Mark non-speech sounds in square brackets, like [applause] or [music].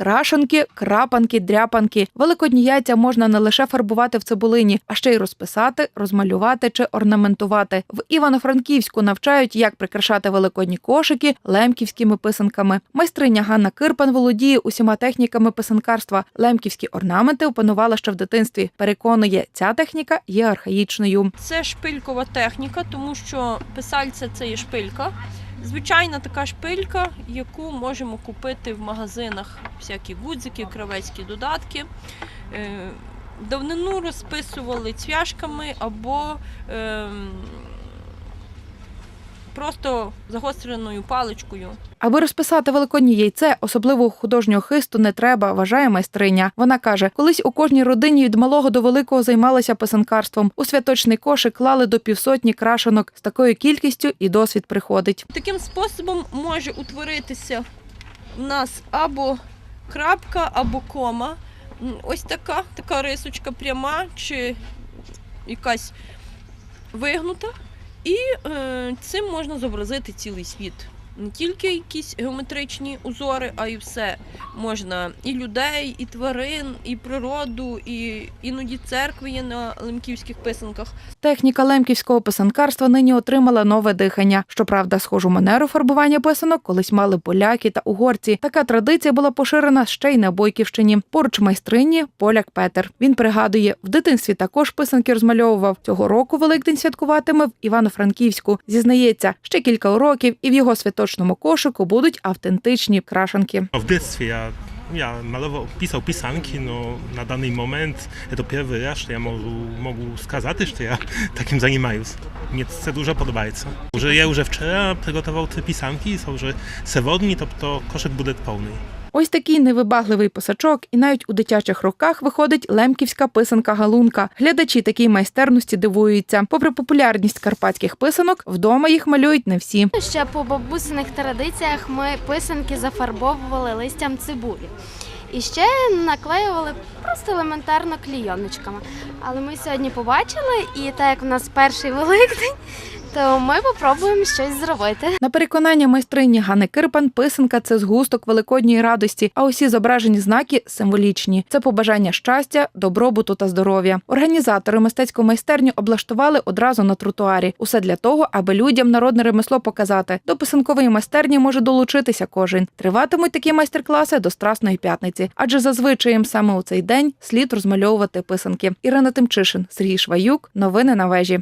крашанки, крапанки, дряпанки. Великодні яйця можна не лише фарбувати в цибулині, а ще й розписати, розмалювати чи орнаментувати. В Івано-Франківську навчають, як прикрашати великодні кошики лемківськими писанками. Майстриня Ганна Кирпан володіє усіма техніками писанкарства. Лемківські орнаменти опанувала ще в дитинстві. Переконує, ця техніка є архаїчною. Це шпилькова техніка, тому що писальця це є шпилька. Звичайна така шпилька, яку можемо купити в магазинах всякі гудзики, кравецькі додатки. Е, Давнину розписували цвяшками або ем, просто загостреною паличкою. Аби розписати великоднє яйце, особливого художнього хисту не треба, вважає майстриня. Вона каже, колись у кожній родині від малого до великого займалися писанкарством. У святочний кошик клали до півсотні крашенок. З такою кількістю і досвід приходить. Таким способом може утворитися в нас або крапка, або кома. Ось така, така рисочка пряма чи якась вигнута. І е, цим можна зобразити цілий світ. Не тільки якісь геометричні узори, а й все. Можна і людей, і тварин, і природу, і іноді церкви є на лемківських писанках. Техніка лемківського писанкарства нині отримала нове дихання. Щоправда, схожу манеру фарбування писанок колись мали поляки та угорці. Така традиція була поширена ще й на Бойківщині. Поруч майстрині поляк Петер. Він пригадує, в дитинстві також писанки розмальовував. Цього року Великдень святкуватиме в Івано-Франківську. Зізнається, ще кілька уроків, і в його святочному кошику будуть автентичні крашанки. W детстве я, я malował, pisał pisanki, no na dany moment to pierwszy raz, що я можу, можу сказати, що я таким займаюсь. Мені це дуже подобається. Вже я вже вчора приготував ці писанки, są вже сьогодні, тобто кошик буде повний. Ось такий невибагливий писачок, і навіть у дитячих роках виходить лемківська писанка галунка. Глядачі такій майстерності дивуються. Попри популярність карпатських писанок, вдома їх малюють не всі. Ще по бабусиних традиціях ми писанки зафарбовували листям цибулі. І ще наклеювали просто елементарно клійоночками. Але ми сьогодні побачили, і так як в нас перший [laughs] великдень, то ми попробуємо щось зробити. На переконання майстрині Гани Кирпан, писанка це згусток великодньої радості, а усі зображені знаки символічні. Це побажання щастя, добробуту та здоров'я. Організатори мистецької майстерні облаштували одразу на тротуарі. Усе для того, аби людям народне ремесло показати. До писанкової майстерні може долучитися кожен. Триватимуть такі майстер-класи до Страсної п'ятниці, адже зазвичай саме у цей день слід розмальовувати писанки. Ірина Тимчишин, Сергій Шваюк. Новини на вежі.